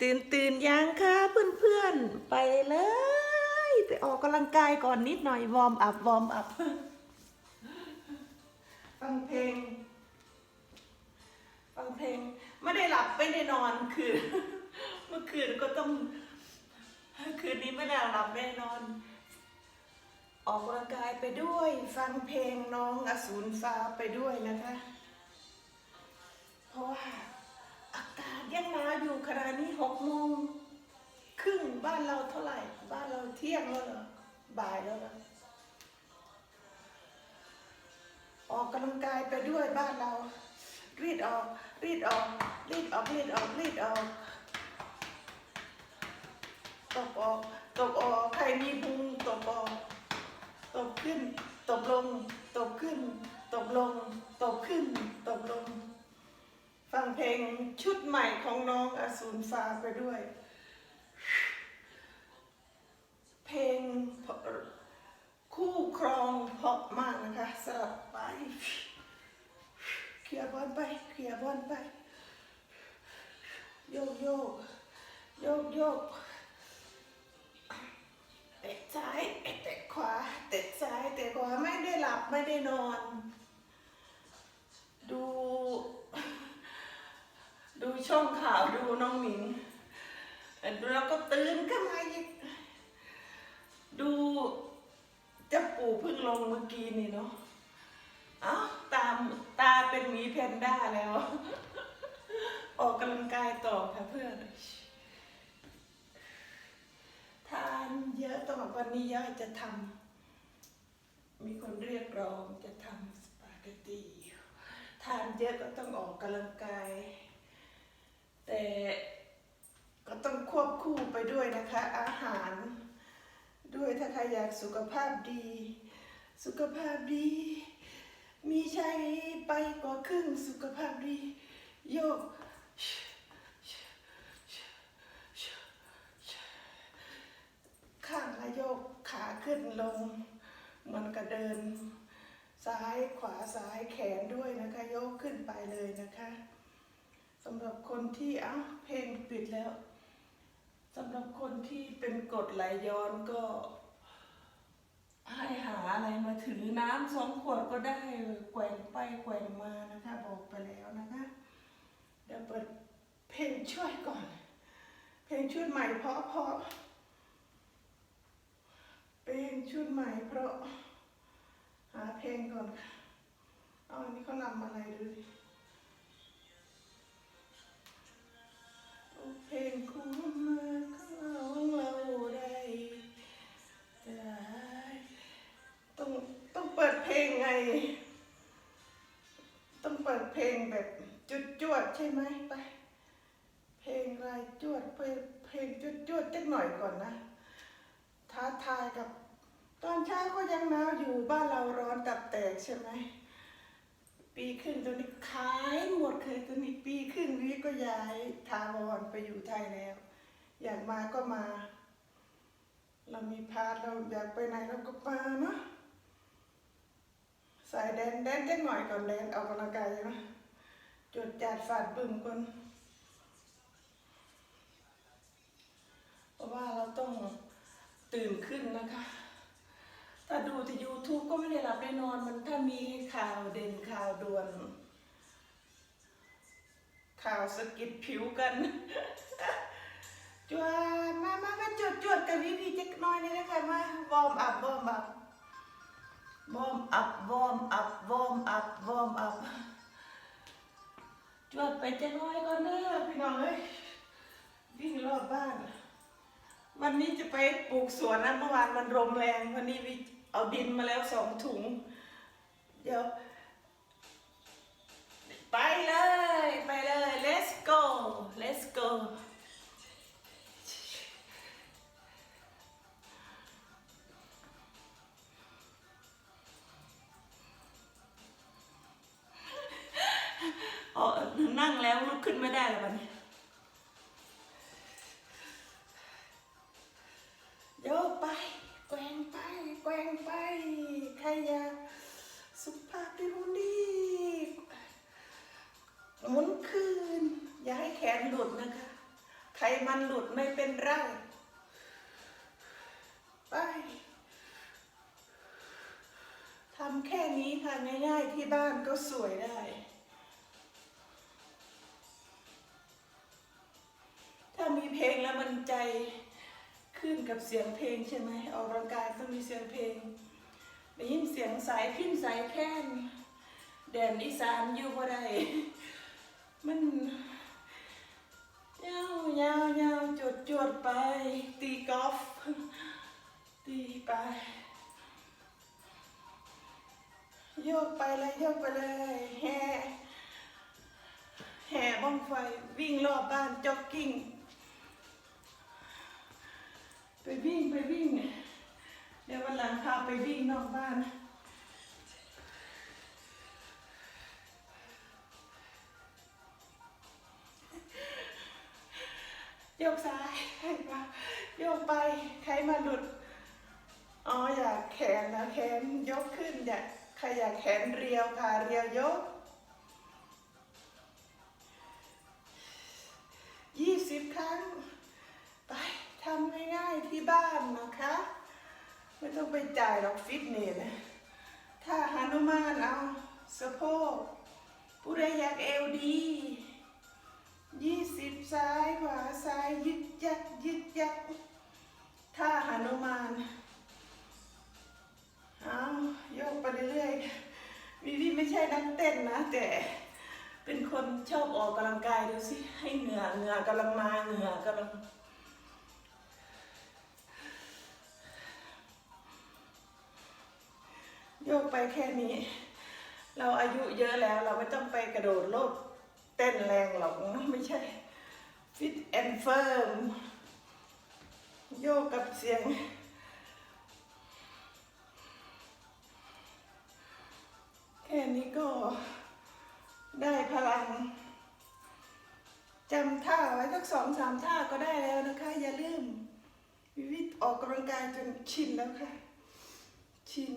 ตื่นตื่นยังคะเพื่อนๆไปเลย ไปออกกำลังกายก่อนนิดหน่อยวอร์มอัพวอร์มอัพฟังเพลงฟังเพลงไม่ได้หลับไม่ได้นอนคือเมื่อคืนก็ต้อง คืนนี้ไม่ได้หลับไม่ได้นอน ออกกำลังกายไปด้วย ฟังเพลงน้องอสูรฟ้าไปด้วยนะคะ เพราะว่าอากาศยังหนาวอยู่ขณะนี้หกโมงครึ่งบ้านเราเท่าไหร่ บ้านเราเที่ยงแล้วเหรอบ่ายแล้วเหรอออกกำลังกายไปด้วยบ้านเรา รีดออก รีดออก รีดออก รีดออก รีดออกตบออกตบออกใครมีพุงตบออกตบขึ้น ตบลง ตบขึ้น ตบลง ตบขึ้น ตบลง ฟังเพลงชุดใหม่ของน้องอสูรฟ้าไปด้วย เพลงคู่ครองเพราะมากนะคะสลับไปเคลียร์บอลไปเคลียร์บอลไป โยกโยกโยกโยกเตะซ้ายเตะขวาเตะซ้ายเตะขวาไม่ได้หลับไม่ได้นอน ดู ดูช่องข่าวดูน้องหมิงแล้วก็ตื่นขึ้นมาอีก ดูเจะปู่เพิ่งลงเมื่อกี้นี่เนาะเอ้าตามตาเป็นหมีแพนด้าแล้ว ออกกำลังกายต่อค่ะเพื่อนทานเยอะต้องบอกวันนี้ย่าจะทำมีคนเรียกร้องจะทำสปาเกตตีทานเยอะก็ต้องออกกำลังกาย แต่ก็ต้องควบคู่ไปด้วยนะคะ อาหาร รอยากสุขภาพดี สุขภาพดี มีชัยไปกว่าครึ่งสุขภาพดี โยกข้างละโยกขาขึ้นลง มันก็เดิน ซ้ายขวาซ้ายแขนด้วยนะคะโยกขึ้นไปเลยนะคะสำหรับคนที่เอ้าเพลงปิดแล้วสำหรับคนที่เป็นกรดไหลย้อนก็ ให้หาอะไรมาถือน้ำสองขวดก็ได้แกว่งไปแกว่งมานะคะ บอกไปแล้วนะคะ เดี๋ยวเปิดเพลงช่วยก่อน เพลงชุดใหม่เพราะเพราะเพลงชุดใหม่เพราะ หาเพลงก่อนค่ะเอาอันนี้เขาลำอะไรดูดิ ใช่ไหมไป เพลงอะไรจวดเพลงจุดจวดจักหน่อยก่อนนะ ท้าทายกับ ตอนเช้าก็ยังหนาวอยู่บ้านเราร้อนตับแตกใช่ไหม ปีครึ่งตัวนี้ขายหมดเลยตัวนี้ปีครึ่งนี้ก็ย้ายทาวรไปอยู่ไทยแล้ว อยากมาก็มา เรามีพาเราอยากไปไหนเราก็มาเนาะสายแดนแดนจักหน่อยก่อนแดนออกกำลังกายใช่ไหม จดดฝาดบึ้มคนเพราะว่าเราต้องตื่นขึ้นนะคะ ถ้าดูที่ YouTube ก็ไม่ได้หลับได้นอนมันถ้ามีข่าวเด่นข่าวด่วน ข่าวสกิดผิวกันจวดมามามาจวดจวดกับวิวีจักน้อยนี่นะคะมาวอร์มอัพวอร์มอัพวอร์มอัพวอร์มอัพวอร์มอัพวอร์มอัพ จวดไปจักหน้อยก่อนเด้อพี่น้องเอ้ยวิ่งรอบบ้าน วันนี้จะไปปลูกสวนนะเมื่อวานมันลมแรง วันนี้เอาดินมาแล้วสองถุง เดี๋ยว อ๋อนั่งแล้วลุกขึ้นไม่ได้แล้ววันนี้โยกไปแกว่งไปแกว่งไปใครอยากสุภาพดีหุ่นดีหมุนคืน อย่าให้แขนหลุดนะคะไขมันหลุดไม่เป็นไรไปทำแค่นี้ค่ะง่ายๆที่บ้านก็สวยได้ มันใจขึ้นกับเสียงเพลงใช่ไหมออกกำลังกายต้องมีเสียงเพลงได้ยินเสียงสายพินสายแค้นแดนอีสานอยู่บ่ได้มันยาวยาวยาวจดจดไป ตีกอล์ฟตีไปโยกไปเลยโยกไปเลยแห่แห่บ้องไฟวิ่งรอบบ้านจ็อกกิ้ง ไปวิ่ง เดี๋ยววันหลังพาไปวิ่งนอกบ้านโยกซ้ายให้มาโยกไปใครมาหลุดอ๋ออยากแขนนะแขนยกขึ้นอยากใครอยากแขนเรียวขาเรียวยกำง่ายๆที่บ้านนะคะ ไม่ต้องไปจ่ายหรอกฟิตเนสถ้าหานุมานเอาสะโพกผู้ใดอยากเอวดียี่สิบซ้ายขวาซ้ายยึดยักยึดยักถ้าหานุมานเอาโยกไปเรื่อยๆวิวีไม่ใช่นักเต้นนะ แต่เป็นคนชอบออกกำลังกายดูสิ ให้เหงื่อเหงื่อกำลังมาเหงื่อกำลัง โยกไปแค่นี้ เราอายุเยอะแล้วเราไม่ต้องไปกระโดดโลดเต้นแรงหรอกไม่ใช่ฟิตแอนด์เฟิร์มโยกกับเสียง แค่นี้ก็ได้พลังจำท่าไว้สักสองสามท่าก็ได้แล้วนะคะ อย่าลืมวิวิตออกกำลังกายจนชินแล้วค่ะ ชิน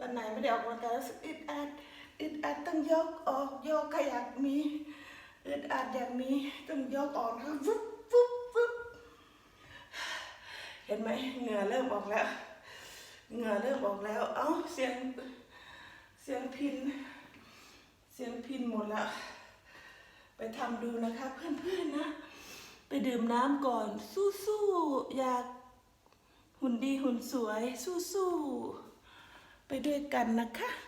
วันไหนไม่ได้ออกกำลังกายแล้วรู้สึกอึดอัดอึดอัดต้องยกออกยกขยักมีอึดอัดอย่างนี้ต้องยกออกนะวุ๊บวุ๊บวุ๊บเห็นไหมเหงื่อเริ่มออกแล้ว เหงื่อเริ่มออกแล้ว เอ้าเสียงเสียงพิน เสียงพินหมดแล้วไปทำดูนะคะเพื่อนๆนะ ไปดื่มน้ำก่อนสู้ๆอยากหุ่นดีหุ่นสวยสู้ๆ ไปด้วยกันนะคะ